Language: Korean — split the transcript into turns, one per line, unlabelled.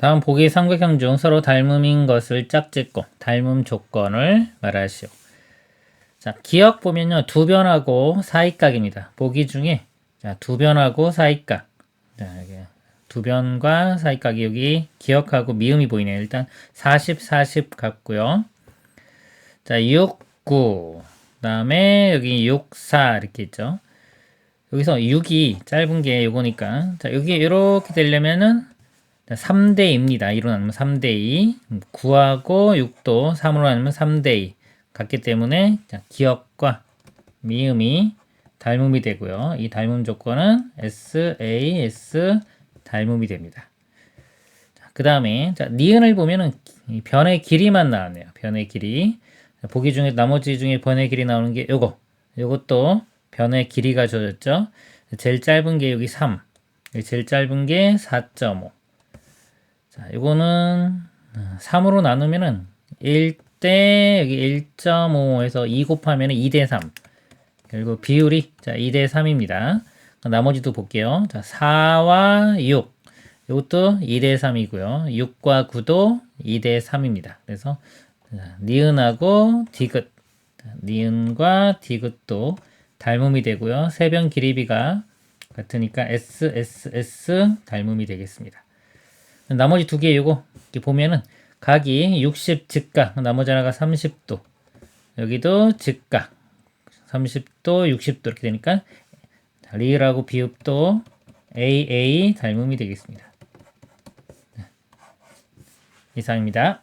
다음 보기 삼각형 중 서로 닮음인 것을 짝짓고 닮음 조건을 말하시오. 자, 기억 보면요. 두 변하고 사이각입니다. 보기 중에 자, 두 변하고 사이각. 자, 이게 두 변과 사이각이 여기 기억하고 미음이 보이네요. 일단 40, 40 같고요. 자, 6, 9. 그다음에 여기 6, 4 이렇게 있죠. 여기서 6이 짧은 게 요거니까 자, 여기 이렇게 되려면은 3대 2입니다. 2로 나누면 3대 2. 9하고 6도 3으로 나누면 3대 2. 같기 때문에 자, 기억과 미음이 닮음이 되고요. 이 닮음 조건은 S, A, S 닮음이 됩니다. 그 다음에 자, 니은을 보면은 이 변의 길이만 나왔네요. 변의 길이. 자, 보기 중에 나머지 중에 변의 길이 나오는 게 요거. 요것도 변의 길이가 줘졌죠. 제일 짧은 게 여기 3. 여기 제일 짧은 게 4.5. 자, 요거는 3으로 나누면은 1대 여기 1.5에서 2 곱하면 2대 3. 그리고 비율이 자, 2대 3입니다. 나머지도 볼게요. 자, 4와 6. 이것도 2대 3이고요. 6과 9도 2대 3입니다. 그래서 자, 니은하고 디귿. 자, 니은과 디귿도 닮음이 되고요. 세변 길이비가 같으니까 S, S, S 닮음이 되겠습니다. 나머지 두 개 요거 이렇게 보면은 각이 60 직각, 나머지 하나가 30도. 여기도 직각. 30도, 60도 이렇게 되니까 리을하고 비읍도 AA 닮음이 되겠습니다. 네. 이상입니다.